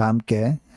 다 함께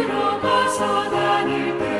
들어가서 다닐 때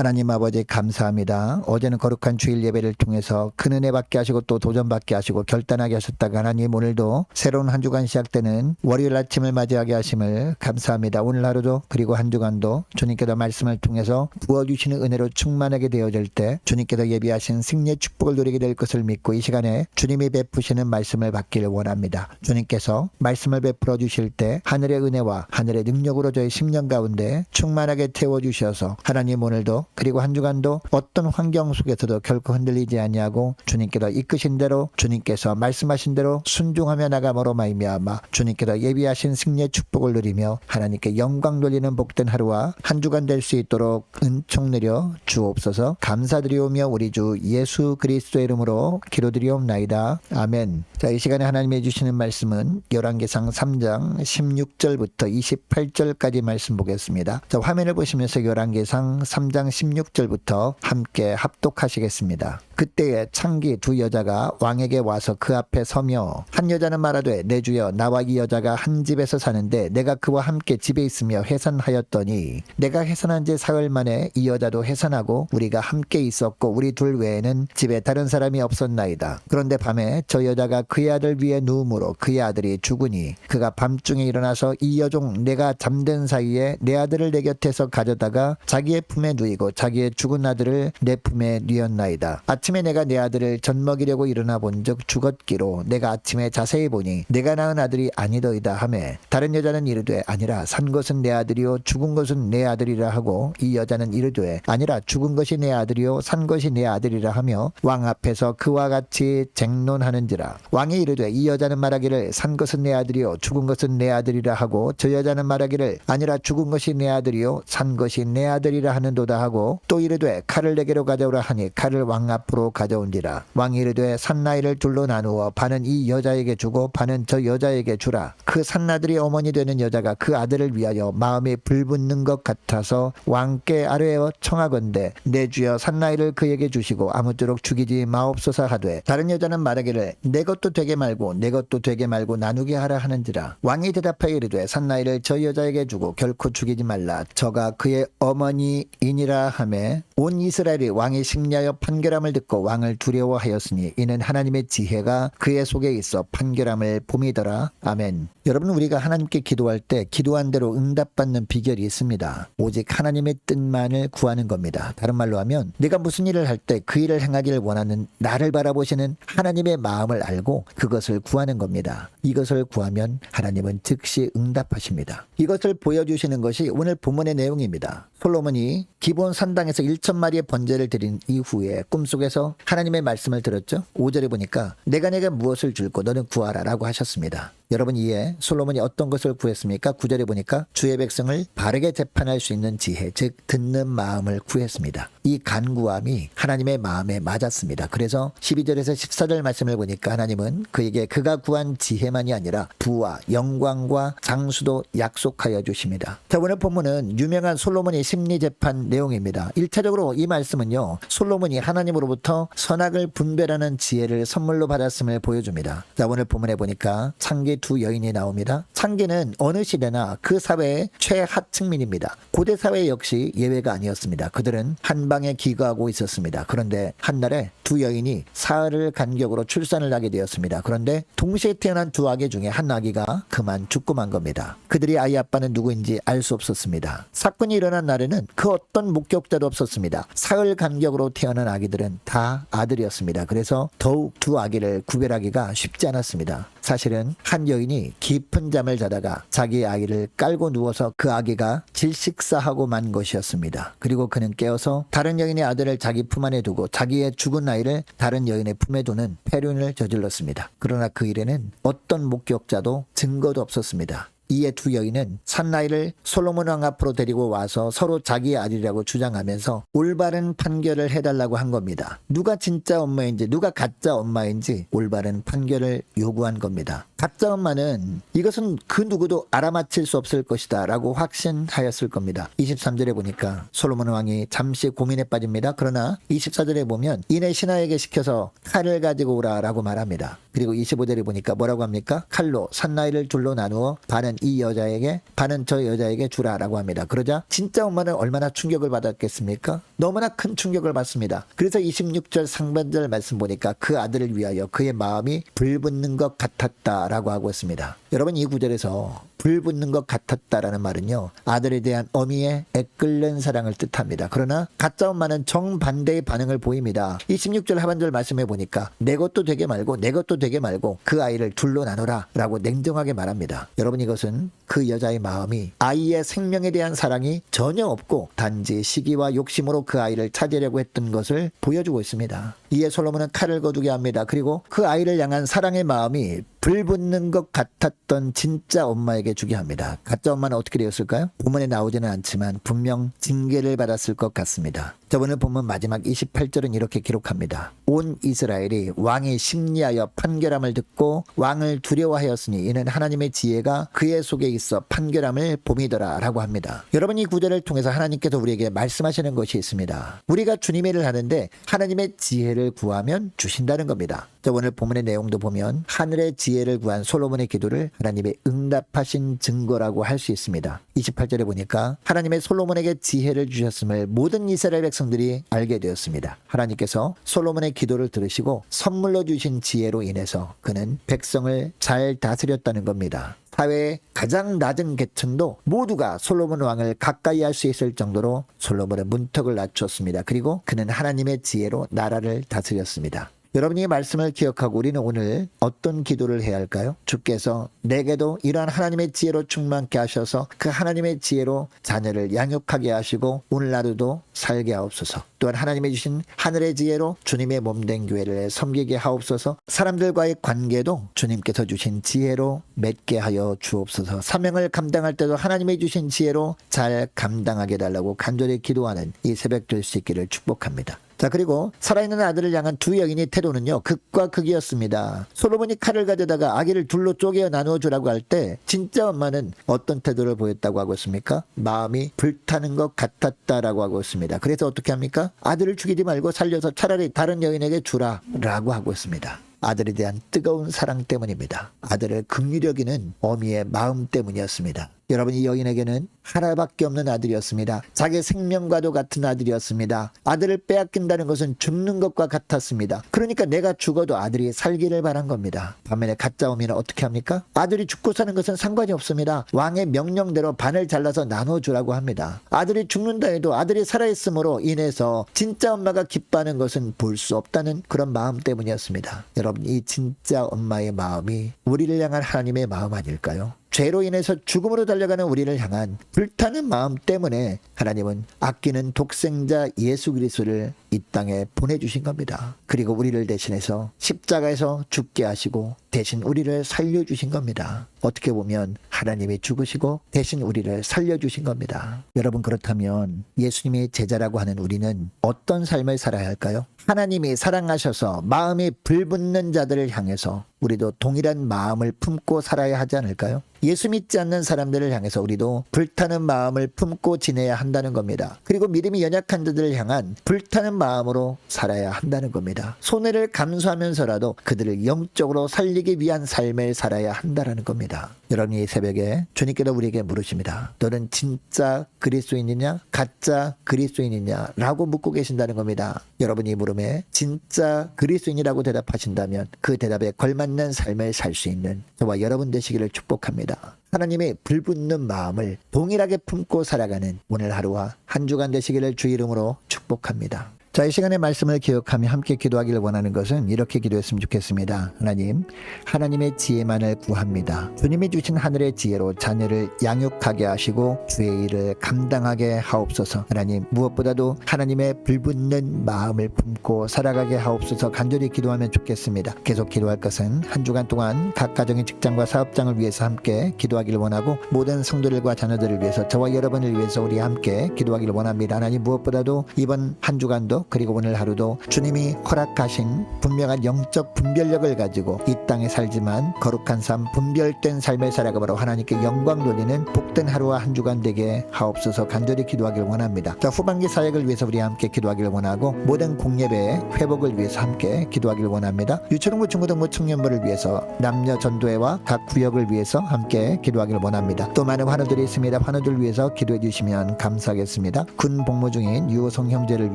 하나님 아버지 감사합니다. 어제는 거룩한 주일 예배를 통해서 큰 은혜 받게 하시고 또 도전 받게 하시고 결단하게 하셨다가 하나님 오늘도 새로운 한 주간 시작되는 월요일 아침을 맞이하게 하심을 감사합니다. 오늘 하루도 그리고 한 주간도 주님께서 말씀을 통해서 부어주시는 은혜로 충만하게 되어질 때 주님께서 예비하신 승리의 축복을 누리게 될 것을 믿고 이 시간에 주님이 베푸시는 말씀을 받기를 원합니다. 주님께서 말씀을 베풀어 주실 때 하늘의 은혜와 하늘의 능력으로 저희 심령 가운데 충만하게 태워 주셔서 하나님 오늘도 그리고 한 주간도 어떤 환경 속에서도 결코 흔들리지 아니하고 주님께서 이끄신 대로 주님께서 말씀하신 대로 순종하며 나감으로 말미암아 주님께서 예비하신 승리의 축복을 누리며 하나님께 영광 돌리는 복된 하루와 한 주간 될 수 있도록 은총 내려 주옵소서. 감사드리오며 우리 주 예수 그리스도의 이름으로 기도드리옵나이다. 아멘. 자 이 시간에 하나님이 주시는 말씀은 열왕기상 3장 16절부터 28절까지 말씀 보겠습니다. 자 화면을 보시면서 열왕기상 3장 16절부터 함께 합독하시겠습니다. 그때에 창기 두 여자가 왕에게 와서 그 앞에 서며 한 여자는 말하되 내 주여 나와 이 여자가 한 집에서 사는데 내가 그와 함께 집에 있으며 해산하였더니 내가 해산한 지 사흘 만에 이 여자도 해산하고 우리가 함께 있었고 우리 둘 외에는 집에 다른 사람이 없었나이다. 그런데 밤에 저 여자가 그의 아들 위에 누움으로 그의 아들이 죽으니 그가 밤중에 일어나서 이 여종 내가 잠든 사이에 내 아들을 내 곁에서 가져다가 자기의 품에 누이고 자기의 죽은 아들을 내 품에 누였나이다. 아침에 내가 내 아들을 젖먹이려고 일어나 본즉 죽었기로 내가 아침에 자세히 보니 내가 낳은 아들이 아니더이다 하매 다른 여자는 이르되 아니라 산 것은 내 아들이요 죽은 것은 내 아들이라 하고 이 여자는 이르되 아니라 죽은 것이 내 아들이요 산 것이 내 아들이라 하며 왕 앞에서 그와 같이 쟁론하는지라 왕이 이르되 이 여자는 말하기를 산 것은 내 아들이요 죽은 것은 내 아들이라 하고 저 여자는 말하기를 아니라 죽은 것이 내 아들이요 산 것이 내 아들이라 하는도다 하고 또 이르되 칼을 내게로 가져오라 하니 칼을 왕 앞으로 가져온지라. 왕이 이르되 산나이를 둘로 나누어 반은 이 여자에게 주고 반은 저 여자에게 주라. 그 산나들이 어머니 되는 여자가 그 아들을 위하여 마음이 불붙는 것 같아서 왕께 아뢰어 청하건대 내 주여 산나이를 그에게 주시고 아무쪼록 죽이지 마옵소서 하되 다른 여자는 말하기를 내 것도 되게 말고 내 것도 되게 말고 나누게 하라 하는지라. 왕이 대답하여 이르되 산나이를 저 여자에게 주고 결코 죽이지 말라. 저가 그의 어머니이니라 하매 온 이스라엘이 왕의 심리하여 판결함을 듣고 왕을 두려워하였으니 이는 하나님의 지혜가 그의 속에 있어 판결함을 봄이더라. 아멘. 여러분 우리가 하나님께 기도할 때 기도한 대로 응답받는 비결이 있습니다. 오직 하나님의 뜻만을 구하는 겁니다. 다른 말로 하면 내가 무슨 일을 할 때 그 일을 행하기를 원하는 나를 바라보시는 하나님의 마음을 알고 그것을 구하는 겁니다. 이것을 구하면 하나님은 즉시 응답하십니다. 이것을 보여주시는 것이 오늘 본문의 내용입니다. 솔로몬이 기본 산당에서 1천 마리의 번제를 드린 이후에 꿈속에서 하나님의 말씀을 들었죠. 5절에 보니까 내가 내게 무엇을 줄고 너는 구하라라고 하셨습니다. 여러분 이에 솔로몬이 어떤 것을 구했습니까? 9절에 보니까 주의 백성을 바르게 재판할 수 있는 지혜, 즉 듣는 마음을 구했습니다. 이 간구함이 하나님의 마음에 맞았습니다. 그래서 12절에서 14절 말씀을 보니까 하나님은 그에게 그가 구한 지혜만이 아니라 부와 영광과 장수도 약속하여 주십니다. 자, 오늘 본문은 유명한 솔로몬의 심리 재판 내용입니다. 1차적으로 이 말씀은요. 솔로몬이 하나님으로부터 선악을 분별하는 지혜를 선물로 받았음을 보여줍니다. 자, 오늘 본문에 보니까 창기 두 여인이 나옵니다. 창기는 어느 시대나 그 사회의 최하층민입니다. 고대 사회 역시 예외가 아니었습니다. 그들은 한 방에 기거하고 있었습니다. 그런데 한날에 두 여인이 사흘을 간격으로 출산을 하게 되었습니다. 그런데 동시에 태어난 두 아기 중에 한 아기가 그만 죽고 만 겁니다. 그들이 아이 아빠는 누구인지 알 수 없었습니다. 사건이 일어난 날에는 그 어떤 목격 자도 없었습니다. 사흘 간격으로 태어난 아기들은 다 아들이었습니다. 그래서 더욱 두 아기를 구별하기가 쉽지 않았습니다. 사실은 한 여인이 깊은 잠을 자다가 자기 아이를 깔고 누워서 그 아기가 질식사하고 만 것이었습니다. 그리고 그는 깨어서 다른 여인의 아들을 자기 품 안에 두고 자기의 죽은 아이를 다른 여인의 품에 두는 폐륜을 저질렀습니다. 그러나 그 일에는 어떤 목격자도 증거도 없었습니다. 이에 두 여인은 산나이를 솔로몬 왕 앞으로 데리고 와서 서로 자기의 아들이라고 주장하면서 올바른 판결을 해달라고 한 겁니다. 누가 진짜 엄마인지 누가 가짜 엄마인지 올바른 판결을 요구한 겁니다. 가짜 엄마는 이것은 그 누구도 알아맞힐 수 없을 것이다 라고 확신하였을 겁니다. 23절에 보니까 솔로몬 왕이 잠시 고민에 빠집니다. 그러나 24절에 보면 이내 신하에게 시켜서 칼을 가지고 오라 라고 말합니다. 그리고 25절에 보니까 뭐라고 합니까? 칼로 산나이를 둘로 나누어 반은 이 여자에게 반은 저 여자에게 주라라고 합니다. 그러자 진짜 엄마는 얼마나 충격을 받았겠습니까? 너무나 큰 충격을 받습니다. 그래서 26절 상반절 말씀 보니까 그 아들을 위하여 그의 마음이 불붙는 것 같았다라고 하고 있습니다. 여러분 이 구절에서 불붙는 것 같았다라는 말은요 아들에 대한 어미의 애끓는 사랑을 뜻합니다. 그러나 가짜 엄마는 정반대의 반응을 보입니다. 26절 하반절 말씀해 보니까 내 것도 되게 말고 내 것도 되게 말고 그 아이를 둘로 나눠라라고 냉정하게 말합니다. 여러분 이것은 그 여자의 마음이 아이의 생명에 대한 사랑이 전혀 없고 단지 시기와 욕심으로 그 아이를 찾으려고 했던 것을 보여주고 있습니다. 이에 솔로몬은 칼을 거두게 합니다. 그리고 그 아이를 향한 사랑의 마음이 불붙는 것 같았던 진짜 엄마에게 주게 합니다. 가짜 엄마는 어떻게 되었을까요? 본문에 나오지는 않지만 분명 징계를 받았을 것 같습니다. 저번에 보면 마지막 28절은 이렇게 기록합니다. 온 이스라엘이 왕의 심리하여 판결함을 듣고 왕을 두려워하였으니 이는 하나님의 지혜가 그의 속에 있어 판결함을 봄이더라 라고 합니다. 여러분 이 구절을 통해서 하나님께서 우리에게 말씀하시는 것이 있습니다. 우리가 주님의 일을 하는데 하나님의 지혜를 구하면 주신다는 겁니다. 저 오늘 본문의 내용도 보면 하늘의 지혜를 구한 솔로몬의 기도를 하나님의 응답하신 증거라고 할 수 있습니다. 28절에 보니까 하나님의 솔로몬에게 지혜를 주셨음을 모든 이스라엘 백성들이 알게 되었습니다. 하나님께서 솔로몬의 기도를 들으시고 선물로 주신 지혜로 인해서 그는 백성을 잘 다스렸다는 겁니다. 사회의 가장 낮은 계층도 모두가 솔로몬 왕을 가까이 할 수 있을 정도로 솔로몬의 문턱을 낮췄습니다. 그리고 그는 하나님의 지혜로 나라를 다스렸습니다. 여러분이 이 말씀을 기억하고 우리는 오늘 어떤 기도를 해야 할까요? 주께서 내게도 이러한 하나님의 지혜로 충만케 하셔서 그 하나님의 지혜로 자녀를 양육하게 하시고 오늘 하루도 살게 하옵소서. 또한 하나님의 주신 하늘의 지혜로 주님의 몸된 교회를 섬기게 하옵소서. 사람들과의 관계도 주님께서 주신 지혜로 맺게 하여 주옵소서. 사명을 감당할 때도 하나님의 주신 지혜로 잘 감당하게 달라고 간절히 기도하는 이 새벽 될 수 있기를 축복합니다. 자 그리고 살아있는 아들을 향한 두 여인의 태도는요 극과 극이었습니다. 솔로몬이 칼을 가져다가 아기를 둘로 쪼개어 나누어 주라고 할 때 진짜 엄마는 어떤 태도를 보였다고 하고 있습니까? 마음이 불타는 것 같았다라고 하고 있습니다. 그래서 어떻게 합니까? 아들을 죽이지 말고 살려서 차라리 다른 여인에게 주라라고 하고 있습니다. 아들에 대한 뜨거운 사랑 때문입니다. 아들을 긍휼히 여기는 어미의 마음 때문이었습니다. 여러분 이 여인에게는 하나밖에 없는 아들이었습니다. 자기 생명과도 같은 아들이었습니다. 아들을 빼앗긴다는 것은 죽는 것과 같았습니다. 그러니까 내가 죽어도 아들이 살기를 바란 겁니다. 반면에 가짜 어미는 어떻게 합니까? 아들이 죽고 사는 것은 상관이 없습니다. 왕의 명령대로 반을 잘라서 나눠주라고 합니다. 아들이 죽는다 해도 아들이 살아있음으로 인해서 진짜 엄마가 기뻐하는 것은 볼 수 없다는 그런 마음 때문이었습니다. 여러분 이 진짜 엄마의 마음이 우리를 향한 하나님의 마음 아닐까요? 죄로 인해서 죽음으로 달려가는 우리를 향한 불타는 마음 때문에 하나님은 아끼는 독생자 예수 그리스도를 이 땅에 보내주신 겁니다. 그리고 우리를 대신해서 십자가에서 죽게 하시고 대신 우리를 살려주신 겁니다. 어떻게 보면 하나님이 죽으시고 대신 우리를 살려주신 겁니다. 여러분 그렇다면 예수님의 제자라고 하는 우리는 어떤 삶을 살아야 할까요? 하나님이 사랑하셔서 마음이 불붙는 자들을 향해서 우리도 동일한 마음을 품고 살아야 하지 않을까요? 예수 믿지 않는 사람들을 향해서 우리도 불타는 마음을 품고 지내야 한다는 겁니다. 그리고 믿음이 연약한 자들을 향한 불타는 마음으로 살아야 한다는 겁니다. 손해를 감수하면서라도 그들을 영적으로 살리 기 위한 삶을 살아야 한다는 겁니다. 여러분이 이 새벽에 주님께서 우리에게 물으십니다. 너는 진짜 그리스도인이냐 가짜 그리스도인이냐 라고 묻고 계신다는 겁니다. 여러분이 물음에 진짜 그리스도인이라고 대답하신다면 그 대답에 걸맞는 삶을 살 수 있는 저와 여러분 되시기를 축복합니다. 하나님의 불붙는 마음을 동일하게 품고 살아가는 오늘 하루와 한 주간 되시기를 주 이름으로 축복합니다. 자, 이 시간의 말씀을 기억하며 함께 기도하기를 원하는 것은 이렇게 기도했으면 좋겠습니다. 하나님, 하나님의 지혜만을 구합니다. 주님이 주신 하늘의 지혜로 자녀를 양육하게 하시고 주의 일을 감당하게 하옵소서. 하나님, 무엇보다도 하나님의 불붙는 마음을 품고 살아가게 하옵소서 간절히 기도하면 좋겠습니다. 계속 기도할 것은 한 주간 동안 각 가정의 직장과 사업장을 위해서 함께 기도하기를 원하고 모든 성도들과 자녀들을 위해서 저와 여러분을 위해서 우리 함께 기도하기를 원합니다. 하나님 무엇보다도 이번 한 주간도 그리고 오늘 하루도 주님이 허락하신 분명한 영적 분별력을 가지고 이 땅에 살지만 거룩한 삶, 분별된 삶을 살아가므로 하나님께 영광 돌리는 복된 하루와 한 주간 되게 하옵소서 간절히 기도하기를 원합니다. 자 후반기 사역을 위해서 우리 함께 기도하기를 원하고 모든 공예배의 회복을 위해서 함께 기도하기를 원합니다. 유초등부 중고등부 청년부를 위해서 남녀 전도회와 각 구역을 위해서 함께 기도하기를 원합니다. 또 많은 환우들이 있습니다. 환우들 위해서 기도해 주시면 감사하겠습니다. 군 복무 중인 유호성 형제를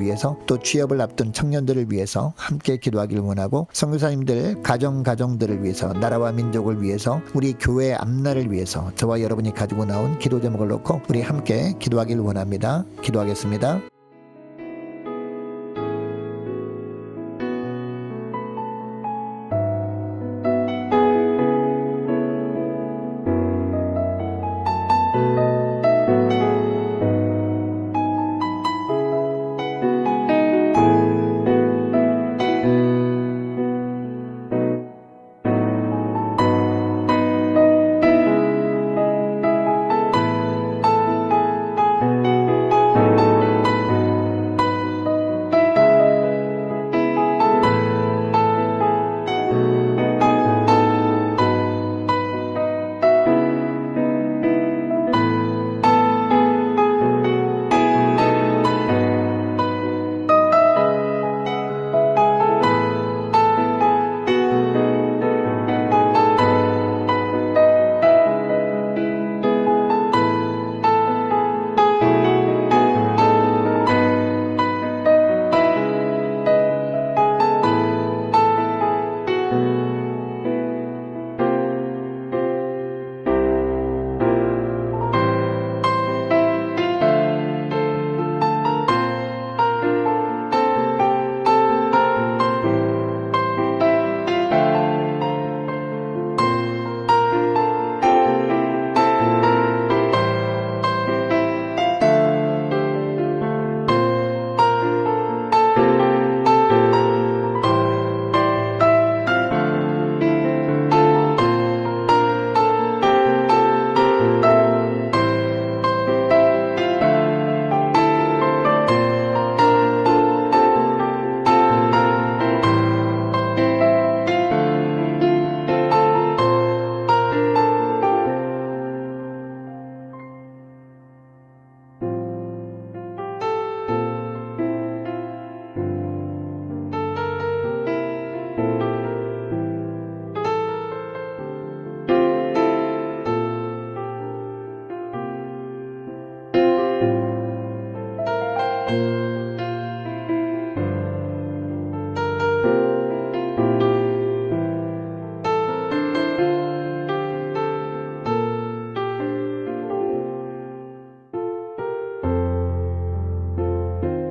위해서 또 취업을 앞둔 청년들을 위해서 함께 기도하기를 원하고 선교사님들 가정 가정들을 위해서 나라와 민족을 위해서 우리 교회 앞날을 위해서 저와 여러분이 가지고 나온 기도 제목을 놓고 우리 함께 기도하기를 원합니다. 기도하겠습니다.